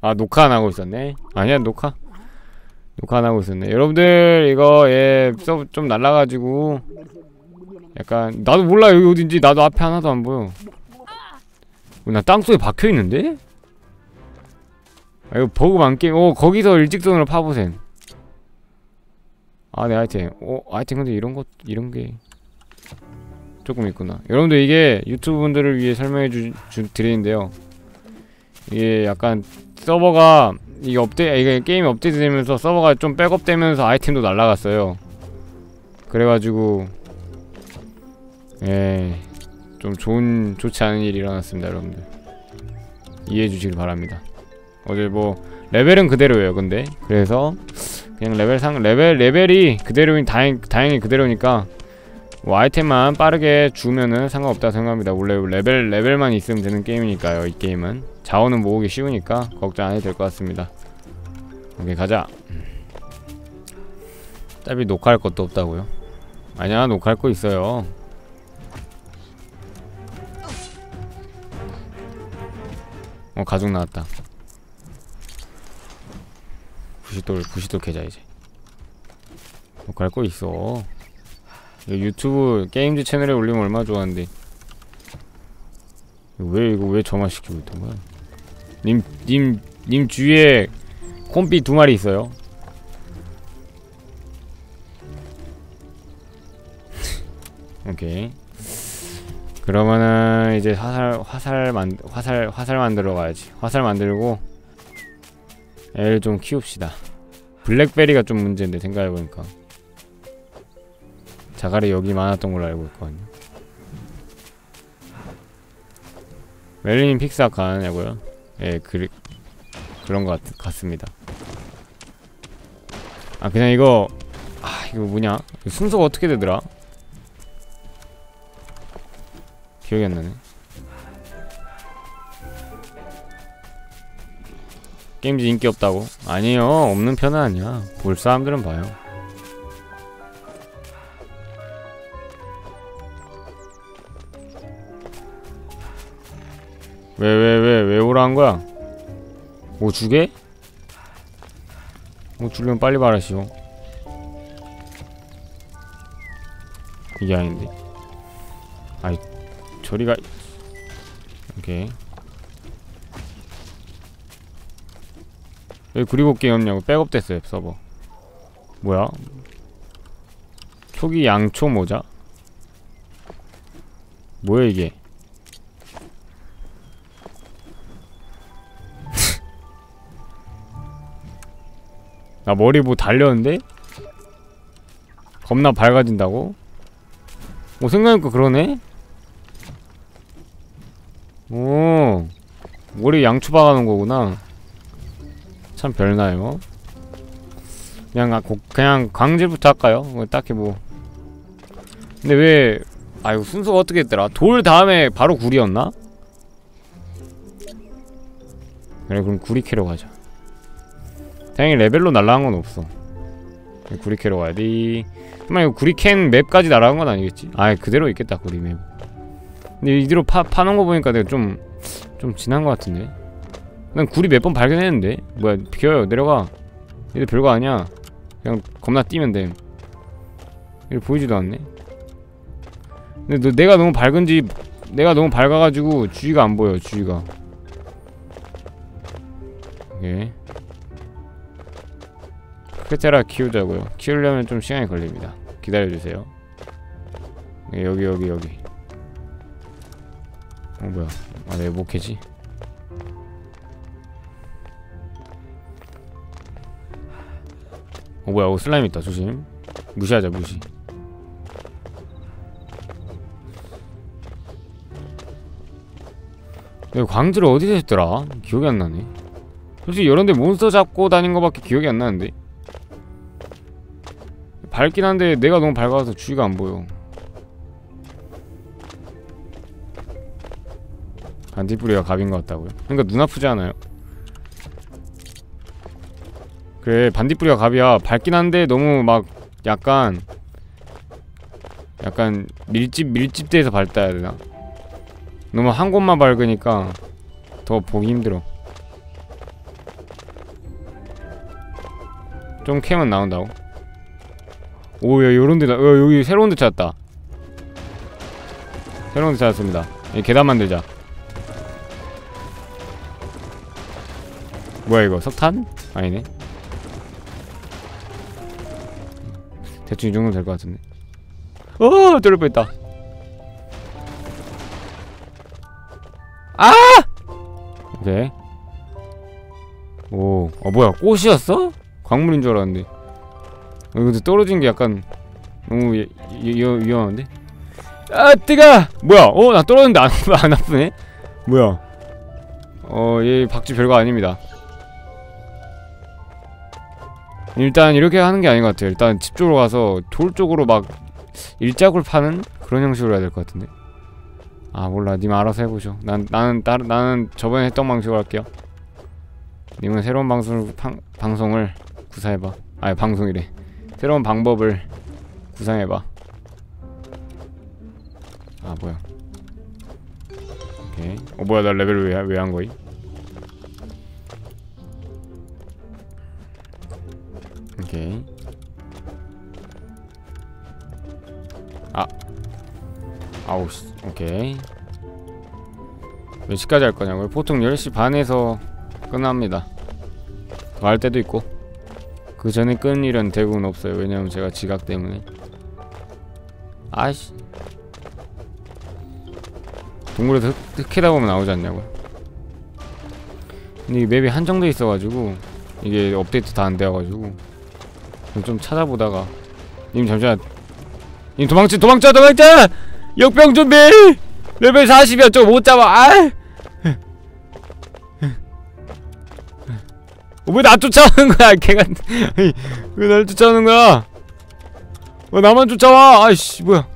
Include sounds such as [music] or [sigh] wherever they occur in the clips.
아 녹화 안 하고 있었네. 아니야 녹화. 녹화 안 하고 있었네. 여러분들 이거 예 서브 좀 날라가지고. 약간 나도 몰라 여기 어딘지. 나도 앞에 하나도 안 보여. 어, 나 땅속에 박혀있는데? 아 이거 버그 많게 어 거기서 일직선으로 파보셈. 아내 네, 아이템 어 아이템 근데 이런 것 이런 게 조금 있구나. 여러분들 이게 유튜브 분들을 위해 설명해 주, 주 드리는데요. 이게 약간 서버가 이게 업데 이게 게임이 업데이트 되면서 서버가 좀 백업되면서 아이템도 날라갔어요. 그래가지고 예 좀 좋은 좋지 않은 일이 일어났습니다 여러분들. 이해해 주시길 바랍니다. 어제 뭐 레벨은 그대로예요 근데. 그래서 그냥 레벨 상 레벨 레벨이 그대로인 다행 다행히 그대로니까 뭐 아이템만 빠르게 주면은 상관없다 생각합니다. 원래 레벨 레벨만 있으면 되는 게임이니까요 이 게임은 자원은 모으기 쉬우니까 걱정 안 해도 될 것 같습니다. 오케이 가자. 짧이 녹화할 것도 없다고요? 아니야 녹화할 거 있어요. 어 가죽 나왔다. 부시돌 부시돌 계좌 이제. 녹화할 거 있어. 유튜브 게임즈 채널에 올리면 얼마나 좋아하는데. 왜 이거 왜 저만 시키고 있던 거야? 님, 님, 님 주위에 콤비 두 마리 있어요. [laughs] 오케이. 그러면은 이제 화살 화살 만 화살 화살 만들어 가야지. 화살 만들고 애를 좀 키웁시다. 블랙베리가 좀 문제인데 생각해 보니까 자갈이 여기 많았던 걸로 알고 있거든요. 멜리님 픽스학 가느냐고요? 예, 그, 그런 것 같, 같습니다. 아, 그냥 이거, 아, 이거 뭐냐? 순서가 어떻게 되더라? 기억이 안 나네. 게임즈 인기 없다고? 아니요, 없는 편은 아니야. 볼 사람들은 봐요. 왜 왜 왜 왜 오라 한 거야? 뭐 주게? 뭐 주려면 빨리 말하시오. 이게 아닌데. 아이 저리가. 오케이. 왜 그리고 게임 없냐고 백업 됐어요 서버. 뭐야? 초기 양초 모자? 뭐야 이게? 나 머리 뭐 달렸는데? 겁나 밝아진다고? 오 생각해보니까 그러네? 오 머리 양초 박아놓은 거구나 참 별나요 그냥 아, 고, 그냥 광질부터 할까요? 뭐 딱히 뭐 근데 왜 아이고 순서가 어떻게 했더라 돌 다음에 바로 구리였나? 그래 그럼 구리 캐러 가자 다행히 레벨로 날라간 건 없어. 구리캐로 가야돼. 정말 이거 구리캔 맵까지 날아간 건 아니겠지? 아 그대로 있겠다 구리 맵. 근데 이대로 파, 파놓은 거 보니까 내가 좀 좀 지난 거 같은데? 난 구리 몇 번 발견했는데? 뭐야 비켜요 내려가. 이거 별거 아니야. 그냥 겁나 뛰면 돼. 이거 보이지도 않네. 근데 너, 내가 너무 밝은지 내가 너무 밝아가지고 주위가 안 보여 주위가. 오 크테라 키우자고요. 키우려면 좀 시간이 걸립니다. 기다려주세요. 네, 여기 여기 여기. 어 뭐야. 아 내가 못 캐지? 어 뭐야. 어 슬라임 있다. 조심. 무시하자 무시. 여기 광주를 어디 서 했더라? 기억이 안 나네. 솔직히 이런데 몬스터 잡고 다닌 거밖에 기억이 안 나는데 밝긴 한데 내가 너무 밝아서 주위가 안 보여 반딧불이가 갑인 것 같다고요? 그러니까 눈 아프지 않아요? 그래 반딧불이가 갑이야 밝긴 한데 너무 막 약간 약간 밀집 밀집돼서 밝다 해야 되나? 너무 한 곳만 밝으니까 더 보기 힘들어 좀 캐면 나온다고 오야 요런 데다 어, 여기 새로운 데 찾았다. 새로운 데 찾았습니다. 이 계단 만들자. 뭐야 이거? 석탄? 아니네. 대충 이 정도면 될것 같은데. 어 뚫을 뻔했다. 아! 오케이. 오, 어 뭐야 꽃이었어? 광물인 줄 알았는데. 어, 근데 떨어진 게 약간 너무 위- 위험한데? 아 뜨가! 뭐야? 어 나 떨어졌는데 안, [laughs] 안 아프네? 뭐야? 어얘 박쥐 별거 아닙니다 일단 이렇게 하는 게 아닌 것 같아요 일단 집 쪽으로 가서 돌 쪽으로 막 일자굴 파는 그런 형식으로 해야 될 것 같은데 아 몰라 님 알아서 해보죠 난, 나는 따, 나는 저번에 했던 방식으로 할게요 님은 새로운 방송을 팡, 방송을 구사해봐 아니 방송이래 새로운 방법을 구상해봐. 아 뭐야. 오케이. 어 뭐야 나 레벨 왜 왜 한 거임? 오케이. 아. 아우 씨. 오케이. 몇 시까지 할 거냐고요? 보통 10시 반에서 끝납니다. 더 할 때도 있고 그 전에 끄는 일은 대부분 없어요. 왜냐면 제가 지각 때문에. 아이씨. 동굴에서 흙, 흙 캐다 보면 나오지 않냐고요. 근데 이 맵이 한정돼 있어가지고 이게 업데이트 다안 되어가지고 좀 찾아보다가 님 잠시만. 님 도망쳐 도망쳐 도망쳐! 역병 준비! 레벨 40이야. 저거 못 잡아. 아 왜 나 쫓아오는 거야 [laughs] 걔가 왜 날 쫓아오는 거야 왜 나만 쫓아와 아이씨 뭐야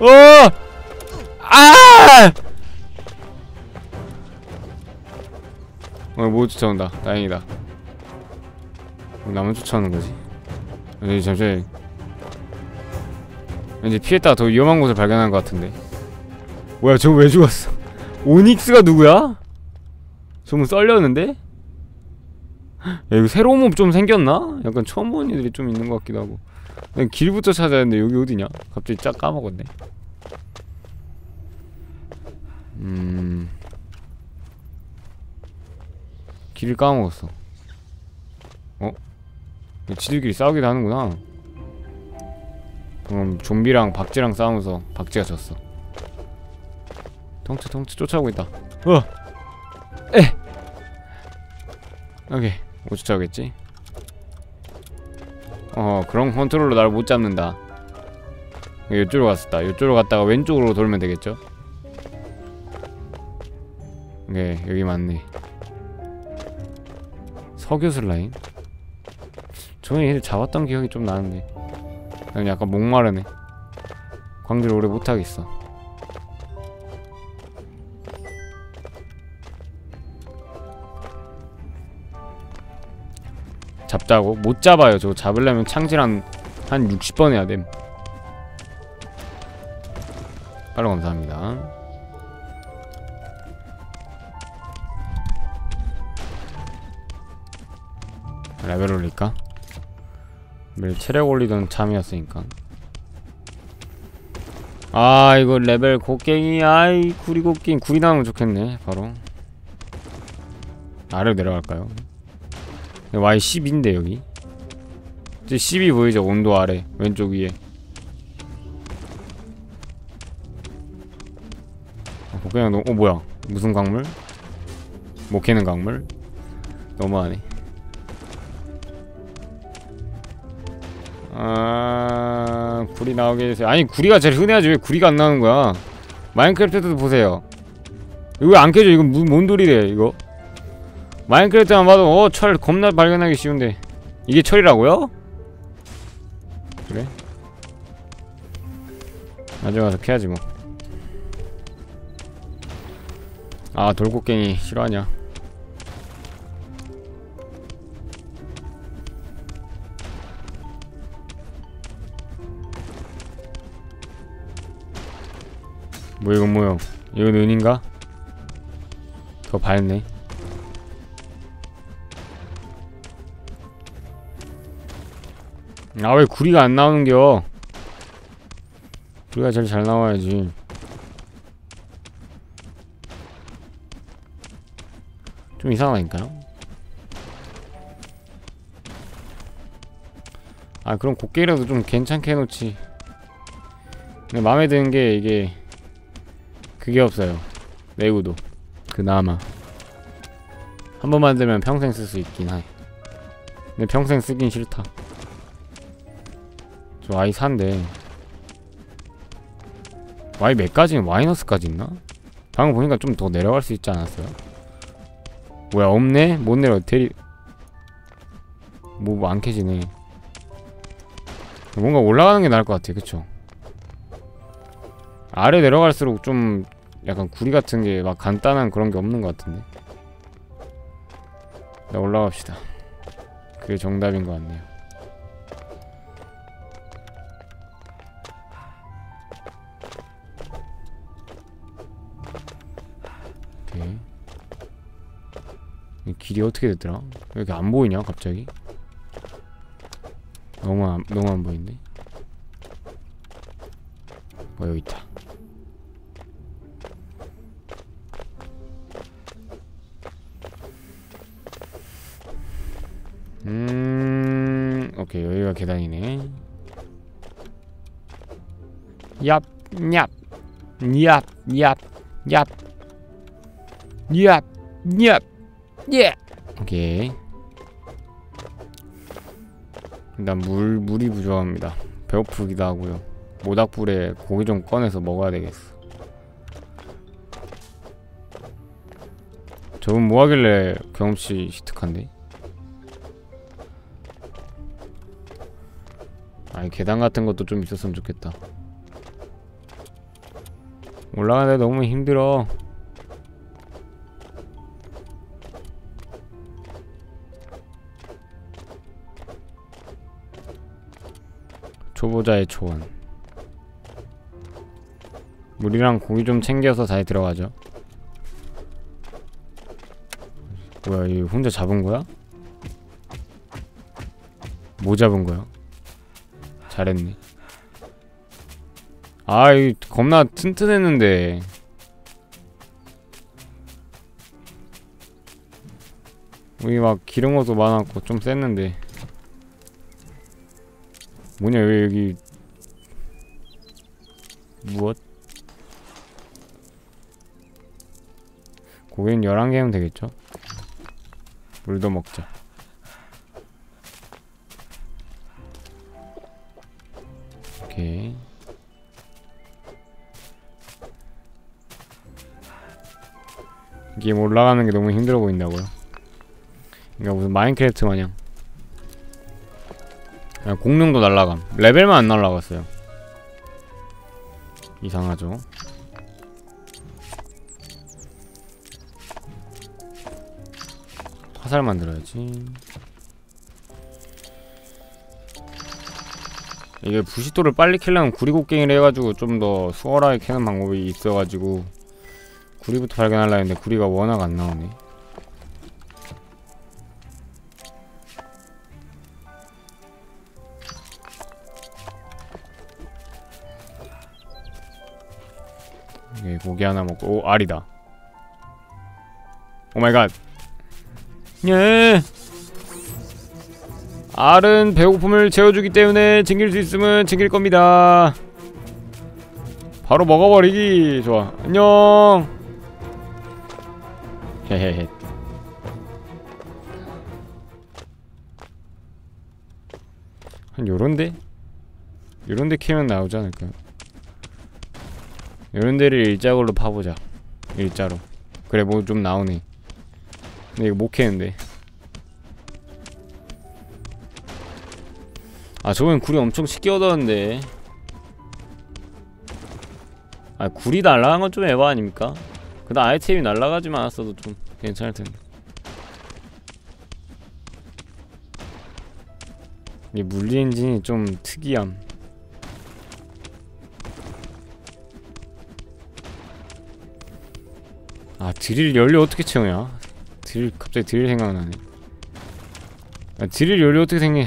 어! 아! 어, 못 쫓아온다. 다행이다. 어, 나만 쫓아오는 거지. 아니, 잠시만. 왠지 피했다가 더 위험한 곳을 발견한 것 같은데. 뭐야, 저거 왜 죽었어? [laughs] 오닉스가 누구야? 저거 썰렸는데? 야, 이거 새로운 몹 좀 생겼나? 약간 처음 보는 애들이 좀 있는 것 같기도 하고. 난 길부터 찾아야 하는데 여기 어디냐? 갑자기 쫙 까먹었네. 음. 길을 까먹었어. 어? 지들끼리 싸우기도 하는구나. 그럼 좀비랑 박쥐랑 싸우면서 박쥐가 졌어. 통치 통치 쫓아오고 있다. 어. 에. 오케이. 못 쫓아오겠지? 어 그런 컨트롤로 날 못 잡는다. 이쪽으로 갔었다. 이쪽으로 갔다가 왼쪽으로 돌면 되겠죠? 네 여기 맞네. 석유 슬라임? 저번에 얘를 잡았던 기억이 좀 나는데 난 약간 목마르네 광질 오래 못하겠어 잡자고? 못 잡아요. 저거 잡으려면 창질 한, 한 60번 해야 됨. 빨로 감사합니다. 레벨 올릴까? 매일 체력 올리던 참이었으니까. 아 이거 레벨 곡괭이. 아이 구리 곡괭이. 구리 나오면 좋겠네 바로. 아래로 내려갈까요? Y 10인데 여기. 이제 10이 보이죠? 온도 아래. 왼쪽 위에. 어, 곡괭이 너무 어 뭐야? 무슨 광물? 못 캐는 광물? 너무하네. 아 구리 나오게 해주세요. 아니 구리가 제일 흔해야지. 왜 구리가 안 나오는 거야? 마인크래프트도 보세요. 이거 왜안 깨져? 이거 무, 뭔 돌이래 이거 마인크래프트만 봐도 어 철 겁나 발견하기 쉬운데 이게 철이라고요? 그래? 나중에 가서 캐야지 뭐 아 돌고갱이 싫어하냐 뭐 이건 뭐요? 이건 은인가? 더 밝네 아 왜 구리가 안 나오는겨? 구리가 제일 잘 나와야지. 좀 이상하니까요? 아 그럼 곡괭이라도 좀 괜찮게 해놓지. 근데 마음에 드는 게 이게 그게 없어요. 내구도. 그나마. 한 번 만들면 평생 쓸 수 있긴 해. 근데 평생 쓰긴 싫다 저 Y 산데 Y 몇 가지는 마이너스까지 있나? 방금 보니까 좀 더 내려갈 수 있지 않았어요? 뭐야 없네? 못 내려 대리 뭐 안 캐지네 뭔가 올라가는 게 나을 것 같아 그쵸? 아래 내려갈수록 좀 약간 구리 같은 게 막 간단한 그런 게 없는 것 같은데 자 올라갑시다 그게 정답인 것 같네요 길이 어떻게 됐더라? 왜 이렇게 안 보이냐 갑자기? 너무 안, 너무 안 보이는데? 어 여기 있다 음 오케이 여기가 계단이네 얍 얍, 얍, 얍, 얍, 얍, 얍, 예. 오케이. 일단 물 물이 부족합니다. 배고프기도 하고요. 모닥불에 고기 좀 꺼내서 먹어야 되겠어. 저분 뭐 하길래 경험치 시특한데? 아니 계단 같은 것도 좀 있었으면 좋겠다. 올라가는데 너무 힘들어. 초보자의 초원. 물이랑 고기 좀 챙겨서 잘 들어가죠. 뭐야, 이 혼자 잡은 거야? 뭐 잡은 거야? 잘했네. 아, 이 겁나 튼튼했는데. 여기 막 기름 것도 많았고 좀 셌는데. 뭐냐 왜 여기 무엇? 고기는 11개면 되겠죠? 물도 먹자 오케이 게임 올라가는 게 너무 힘들어 보인다고요? 그러니까 무슨 마인크래프트 마냥 공룡도 날라감. 레벨만 안 날라갔어요. 이상하죠? 화살 만들어야지. 이게 부시도를 빨리 캐려면 구리곡괭이를 해가지고 좀 더 수월하게 캐는 방법이 있어가지고 구리부터 발견하려 했는데 구리가 워낙 안 나오네 고기 하나 먹고. 오 알이다. 오마이갓. 예. 알은 배고픔을 채워주기 때문에 챙길 수 있으면 챙길 겁니다. 바로 먹어버리기. 좋아. 안녕. 헤헤헤. 한 요런데? 요런데 캐면 나오지 않을까 요? 요런 데를 일자골로 파보자. 일자로. 그래 뭐 좀 나오네. 근데 이거 못 캐는데. 아 저번엔 구리 엄청 쉽게 얻었는데. 아 구리 날라간 건 좀 에바 아닙니까? 그다음 아이템이 날라가지만 않았어도 좀 괜찮을 텐데. 이 물리 엔진이 좀 특이함 아 드릴 연료 어떻게 채우냐? 드릴 갑자기 드릴 생각나네. 아, 드릴 연료 어떻게 생겨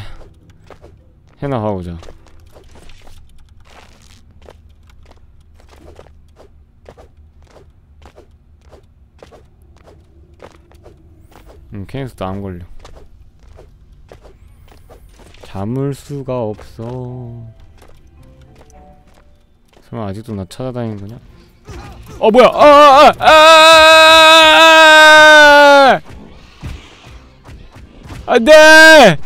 해나 가보자. 음 케이스도 안 걸려. 잠을 수가 없어. 설마 아직도 나 찾아다니는 거냐? 어 뭐야? 아아아 아, 아, 안돼!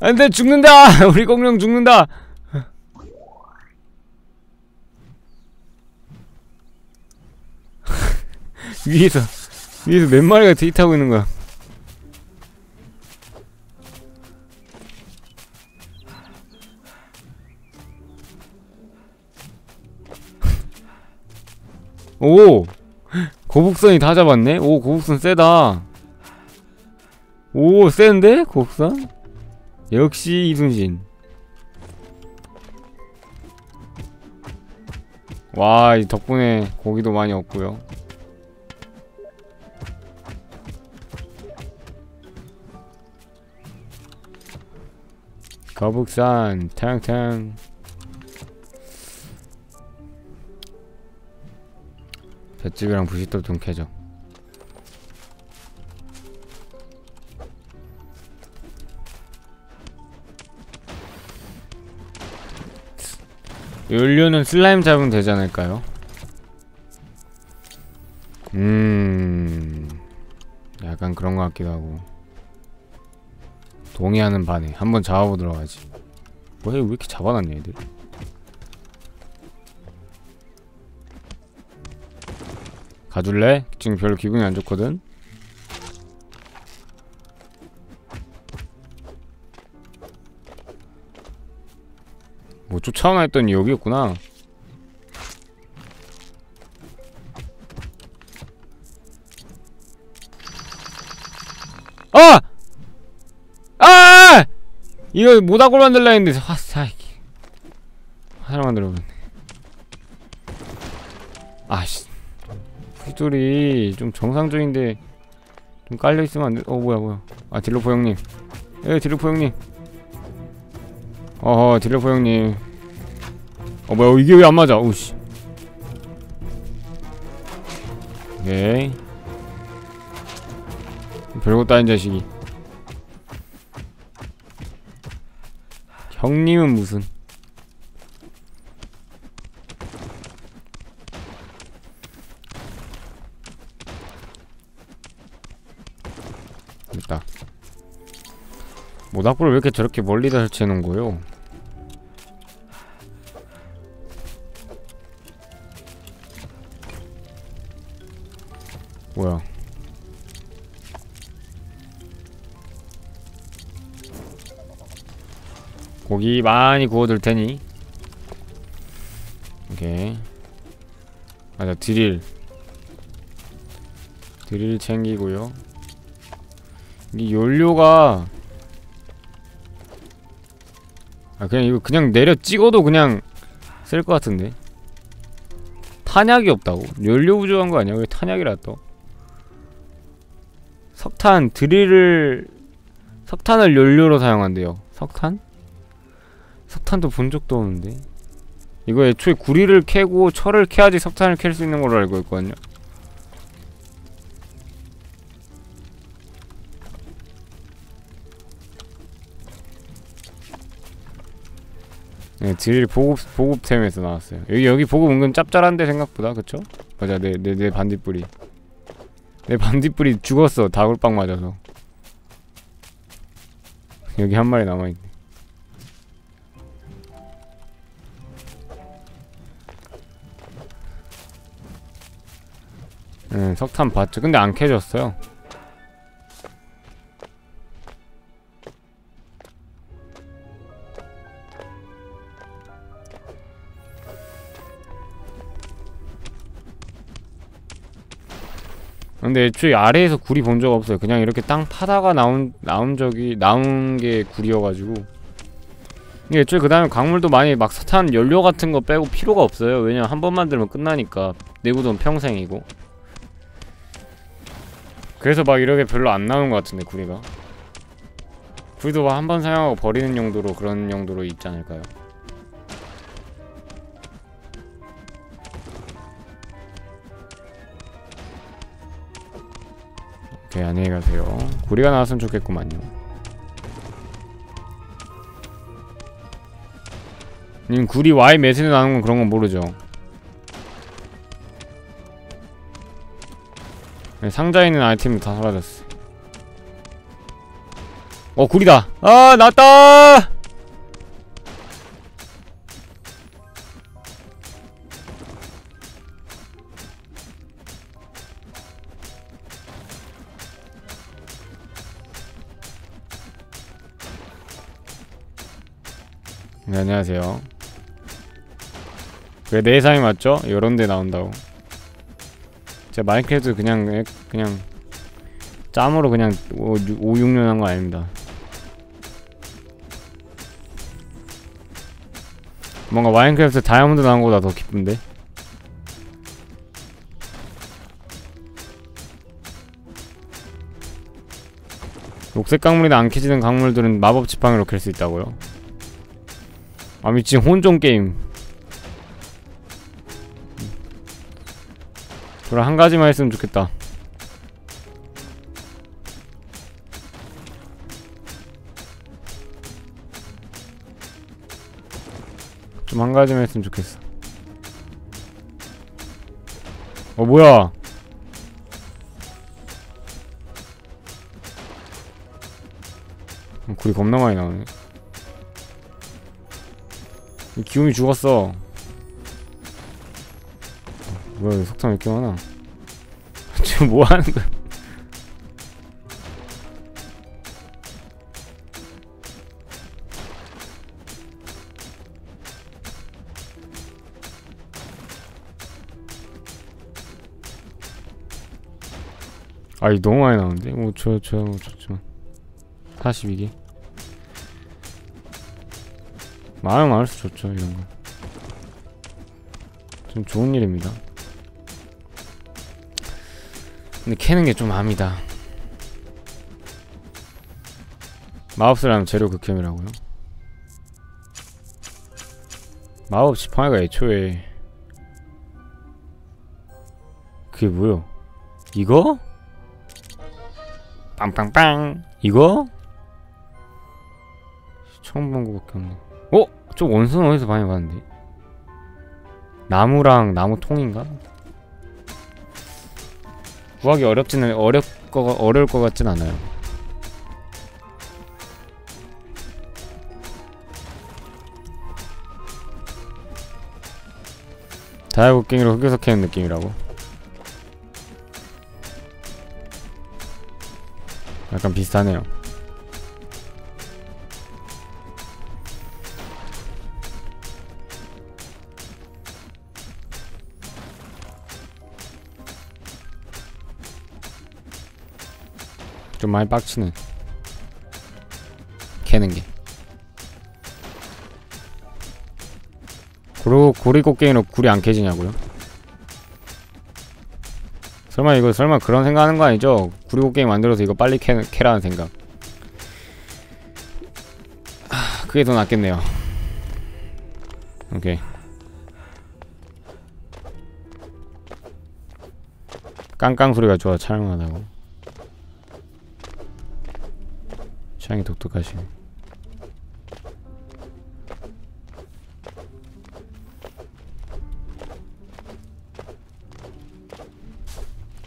안돼 죽는다! [laughs] 우리 공룡 죽는다! [laughs] 위에서 위에서 몇 마리가 데이트하고 있는 거야 오! 고북선이 다 잡았네? 오 고북선 세다 오 센데? 고북선? 역시 이순신 와, 이 덕분에 고기도 많이 얻고요. 거북산 탕탕 볏집이랑 부싯돌 좀 캐죠. 연료는 슬라임 잡으면 되지 않을까요? 음... 약간 그런 것 같기도 하고. 동의하는 반에 한번 잡아보도록 하지. 뭐야 왜 이렇게 잡아놨냐 애들 가줄래? 지금 별로 기분이 안 좋거든? 뭐 쫓아오나 했더니 여기였구나 아! 아! 이거 모닥불 만들라 했는데 화사 화살 만들어버렸네 아씨 핏돌이 좀 정상적인데 좀 깔려있으면 안돼. 어 뭐야 뭐야. 아 딜로포 형님. 예 딜로포 형님. 어허 딜로포 형님. 어 뭐야 이게 왜 안 맞아? 오씨. 오케이. 별것도 아닌 자식이. 형님은 무슨 모닥불을 왜 이렇게 저렇게 멀리다 설치해놓은 거요? 뭐야? 고기 많이 구워둘 테니. 오케이. 맞아 드릴. 드릴 챙기고요. 이 연료가 아 그냥 이거 그냥 내려 찍어도 그냥 쓸 것 같은데 탄약이 없다고? 연료 부족한 거 아니야? 왜 탄약이라 또? 석탄 드릴을 석탄을 연료로 사용한대요 석탄? 석탄도 본 적도 없는데 이거 애초에 구리를 캐고 철을 캐야지 석탄을 캘 수 있는 걸로 알고 있거든요 네, 드릴 보급, 보급템에서 나왔어요. 여기 여기 보급 은근 짭짤한데 생각보다 그쵸? 맞아 내 내 내 반딧불이. 내 반딧불이 죽었어 다굴빵 맞아서. 여기 한 마리 남아있네. 응 석탄 봤죠? 근데 안 캐졌어요 근데 애초에 아래에서 굴이 본적 없어요. 그냥 이렇게 땅 파다가 나온 나온 적이 나온 게 굴이어가지고. 이게 애초에 그 다음에 광물도 많이 막 사탄 연료 같은 거 빼고 필요가 없어요. 왜냐면 한 번 만들면 끝나니까 내구도는 평생이고. 그래서 막 이렇게 별로 안 나오는 것 같은데 구리가. 굴도 한번 사용하고 버리는 용도로 그런 용도로 있지 않을까요? 오케이 안녕히 가세요. 구리가 나왔으면 좋겠구만요. 님 구리 Y 매트에 나오는 건 그런 건 모르죠? 네, 상자에 있는 아이템이 다 사라졌어. 어 구리다! 아 나왔다 네 안녕하세요 왜내 예상이 맞죠? 요런데 나온다고 제가 마인크래프트 그냥 에- 그냥 짬으로 그냥 5, 5 6년 한 거 아닙니다 뭔가 마인크래프트 다이아몬드 나온 거보다 더 기쁜데 녹색 강물이나 안 캐지는 강물들은 마법 지팡이로 캘 수 있다고요? 아 미친 혼종 게임. 그럼 한 가지만 했으면 좋겠다. 좀 한 가지만 했으면 좋겠어. 어 뭐야? 어, 굴이 겁나 많이 나오네. 이 기운이 죽었어. 어, 뭐야 석탄 왜 이렇게 많아? [laughs] 지금 뭐 하는 거야? 아이 너무 많이 나오는데? 뭐 저, 저, 뭐 좋지만 42개 많으면 많을수록 좋죠 이런 거. 좀 좋은 일입니다. 근데 캐는 게좀 암이다. 마법스라면 재료 극혐이라고요? 마법 지팡이가 애초에 그게 뭐요? 이거? 빵빵빵 이거? 처음 본 거밖에 없네. 어? 저 원수는 어디서 많이 봤는데? 나무랑 나무 통인가? 구하기 어렵지는 어렵 거 어려울 것 같진 않아요. 다이아곡갱이로 흑여석 캐는 느낌이라고. 약간 비슷하네요. 좀 많이 빡치네. 캐는 게. 고리, 고리 꽃게임으로 굴이 안 캐지냐고요? 설마 이거 설마 그런 생각하는 거 아니죠? 구리 꽃게임 만들어서 이거 빨리 캐, 캐라는 생각. 하, 그게 더 낫겠네요. 오케이. 깡깡 소리가 좋아 촬영하다고 취향이 독특하시네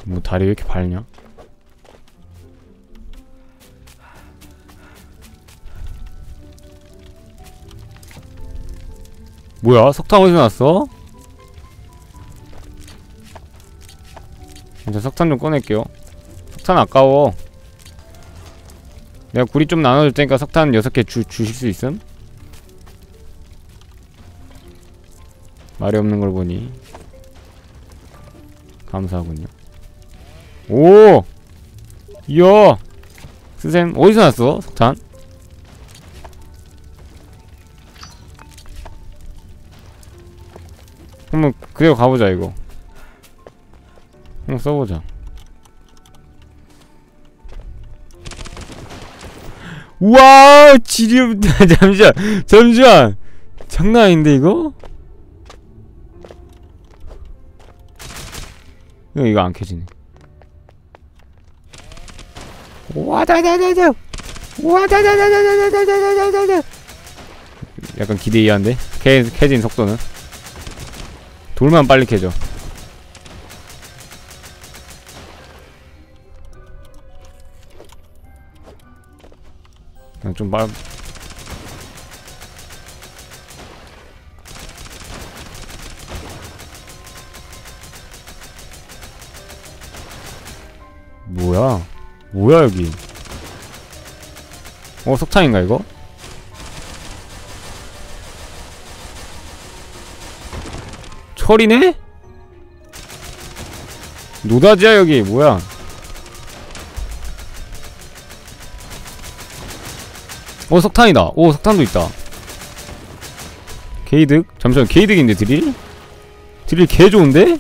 뭐 다리 왜 이렇게 밝냐? 뭐야? 석탄 어디서 났어? 일단 석탄 좀 꺼낼게요 석탄 아까워 내가 구리 좀 나눠줄 테니까 석탄 6개 주, 주실 수 있음? 말이 없는 걸 보니 감사하군요 오! 이야! 스샘 어디서 났어? 석탄? 한번 그대로 가보자 이거 한번 써보자 우와 지리움 잠시만 잠시만 장난 아닌데 이거? 이거 이거 안 켜지네 와다다다다 와다다다다다다다다다다 약간 기대 이하인데? 캐, 캐진 속도는 돌만 빨리 캐져 좀 빨... 뭐야? 뭐야 여기? 어 석탄인가 이거? 철이네? 노다지야 여기 뭐야? 어 석탄이다. 오 석탄도 있다. 게이득? 잠시만 게이득인데 드릴? 드릴 개 좋은데?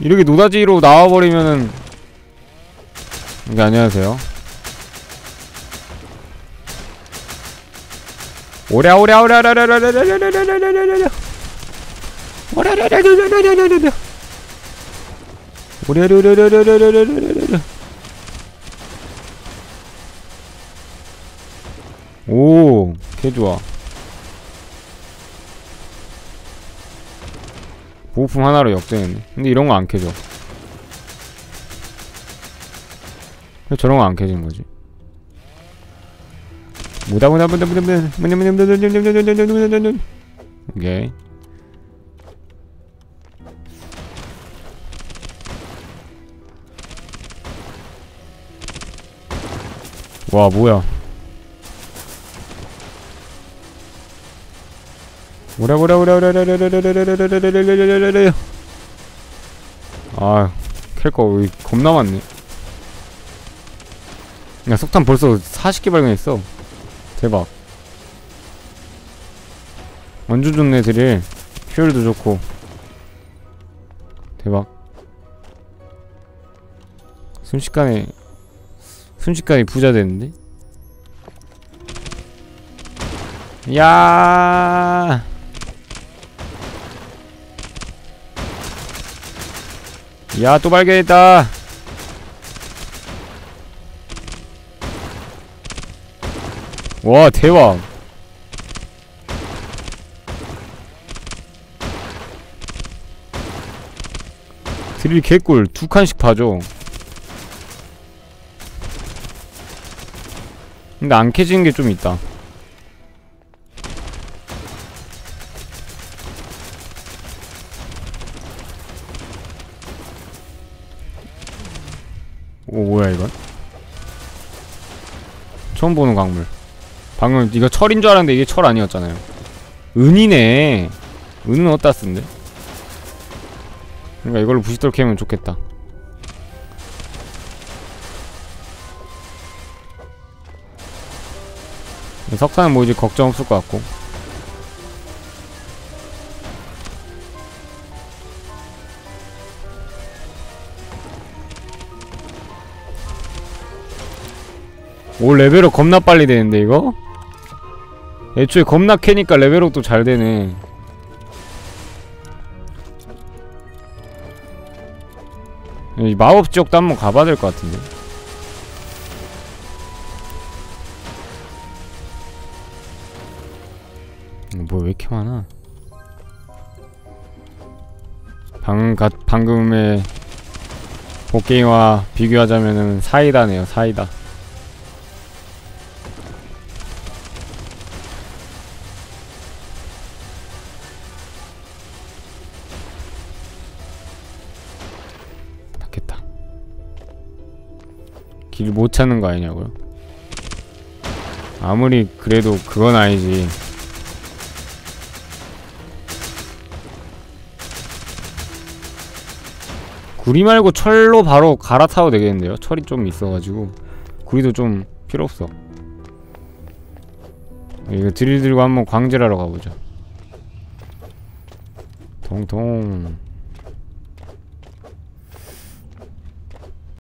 이렇게 노다지로 나와버리면은 네, 안녕하세요. 오랴 오랴 오랴 오랴 오랴 오랴 오랴 오랴 오랴 오랴 오랴 오랴 오, 개 좋아. 보호품 하나로 역전했네. 근데 이런 거 안 캐져. 왜 저런 거 안 캐지는 거지? 무다 무다 무다 무다 무다 무다 무다 무다 무다 무다 무다 오케이. 와 뭐야? 오라 오라 오라 오라 오라 오라 오라 오라 오라 오라 오라 오라 아, 캘거 겁나 많네. 야, 석탄 벌써 40개 발견했어. 대박. 완전 좋네, 드릴. 효율도 좋고. 대박. 순식간에, 순식간에 부자 됐는데? 야 야, 또 발견했다. 와, 대박. 드릴 개꿀 두 칸씩 봐줘. 근데 안 캐지는 게 좀 있다. 오 뭐야 이건? 처음 보는 광물. 방금 이거 철인 줄 알았는데 이게 철 아니었잖아요. 은이네. 은은 어디다 쓴데? 그러니까 이걸로 부시돌 캐면 좋겠다. 석탄은 뭐 이제 걱정 없을 것 같고 오 레벨업 겁나 빨리 되는데 이거? 애초에 겁나 캐니까 레벨업도 잘 되네. 이 마법 지역도 한번 가봐야 될 것 같은데. 뭐왜 이렇게 많아? 방, 가, 방금의 복갱이와 비교하자면은 사이다네요 사이다 길못 찾는 거 아니냐고요? 아무리 그래도 그건 아니지. 구리 말고 철로 바로 갈아타도 되겠는데요? 철이 좀 있어가지고. 구리도 좀 필요 없어. 이거 드릴 들고 한번 광질하러 가보자 통통